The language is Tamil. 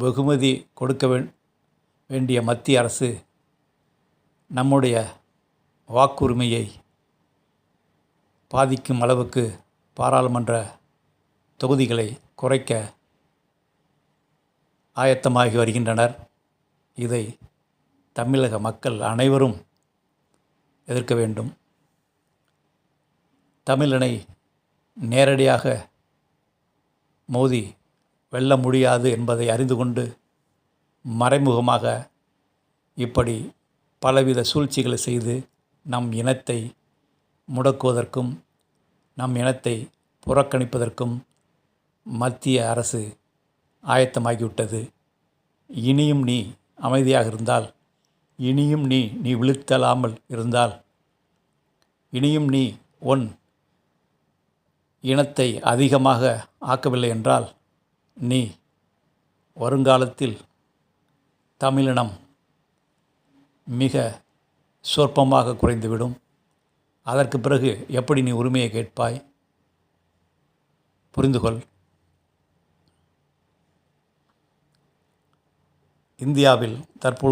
வெகுமதி கொடுக்க வேண்டிய மத்திய அரசு நம்முடைய வாக்குரிமையை பாதிக்கும் அளவுக்கு பாராளுமன்ற தொகுதிகளை குறைக்க ஆயத்தமாகி வருகின்றனர். இதை தமிழக மக்கள் அனைவரும் எதிர்க்க வேண்டும். தமிழனை நேரடியாக மோதி வெல்ல முடியாது என்பதை அறிந்து கொண்டு மறைமுகமாக இப்படி பலவித சூழ்ச்சிகளை செய்து நம் இனத்தை முடக்குவதற்கும் நம் இனத்தை புறக்கணிப்பதற்கும் மத்திய அரசு ஆயத்தமாகிவிட்டது. இனியும் நீ அமைதியாக இருந்தால் இனியும் நீ நீ விழுத்தலாமல் இருந்தால் இனியும் நீ உன் இனத்தை அதிகமாக ஆக்கவில்லை என்றால் நீ வருங்காலத்தில் தமிழினம் மிக சொற்பமாக குறைந்துவிடும். அதற்கு பிறகு எப்படி நீ உரிமையை கேட்பாய்? புரிந்துகொள். இந்தியாவில் தற்போது